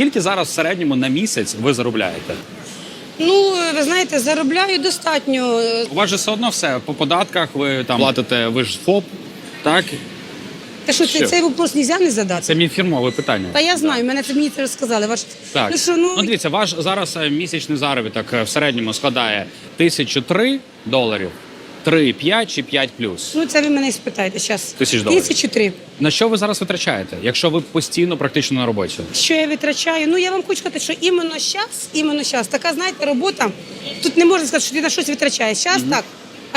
Скільки зараз в середньому на місяць ви заробляєте? Ну, ви знаєте, заробляю достатньо. У вас же все одно все по податках. Ви там платите, ви ж ФОП, так? Та що, Що? цей вопрос нельзя не задати? Це мій фірмове питання. Та я знаю, мене це мені це розказали. Ваш... Так. Ну що, ну, ну дивіться, ваш зараз е, місячний заробіток е, в середньому складає 1003 доларів, 3, 5 чи 5 плюс. ну це ви мене і спитаєте зараз. Тисяч доларів. Тисячу три. На що ви зараз витрачаєте, якщо ви постійно практично на роботі? Що я витрачаю? Ну я вам хочу сказати, що іменно зараз, іменно зараз, така, знаєте, робота. Тут не можна сказати, що ти на щось витрачаєш. Зараз так.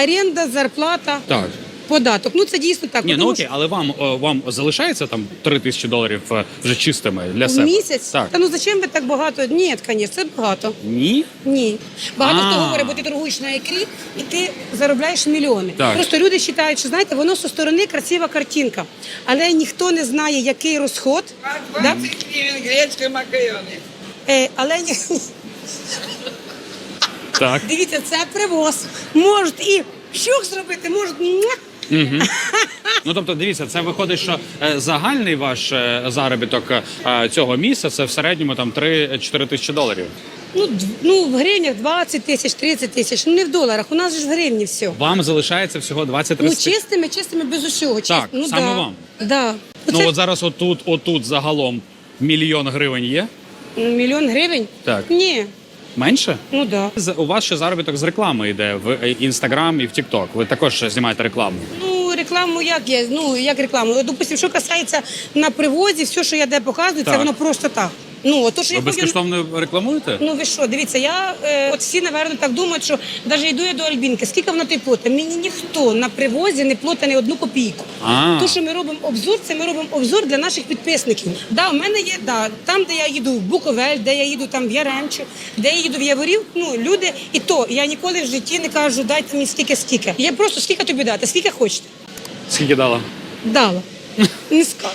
Оренда, зарплата, Так. Податок. Ну це дійсно так. Ні, ну окей, але вам о, вам залишається там 3 тисячі доларів е, вже чистими для себе? в місяць. Так. Та ну зачем ви так багато? Ні, звісно, це багато. Ні? Ні. Багато хто А. говорить, бо ти торгуєш на ікрі і ти заробляєш мільйони. Так. Просто люди вважають, що знаєте, воно зі сторони красива картинка, але ніхто не знає, який розход. Да? 20 гривен гречка макароны. Е, але ні... Так. дивіться, це привоз. Можуть і щук зробити, можуть. муа. Ну тобто, дивіться, це виходить, що е, загальний ваш е, заробіток е, цього місяця це в середньому там 3-4 тисячі доларів. Ну, ну, в гривнях 20 тисяч, 30 тисяч, ну не в доларах. У нас же ж в гривні все. Вам залишається всього 20-30 Ну, тисяч. чистими, чистими, без усього. чист- Так, ну, саме да. вам. Да. Ну Це от зараз отут, отут загалом мільйон гривень є. мільйон гривень? Так. Ні, Менше? ну да. У вас ще заробіток з реклами йде в інстаграм і в Тікток. Ви також знімаєте рекламу. Ну, рекламу як є? Ну, як рекламу? Допустим, що касається на привозі, все, що я де показую, Так. це воно просто так. Ну, то, що Ви я ходю- безкоштовно рекламуєте? Ну ви що, дивіться, я е, от всі, напевно, так думають, що навіть йду я до Альбінки, скільки вона той плота? Мені ніхто на привозі не плота ні одну копійку. А. То, що ми робимо обзор, це ми робимо обзор для наших підписників. Да, у мене є да, там, де я їду в Буковель, де я їду там в Яремчу, де я їду в Яворів. Ну люди, і то я ніколи в житті не кажу, дайте мені стільки, скільки. Я просто скільки тобі дати, скільки хочете. Скільки дала? Дала. Не скажу.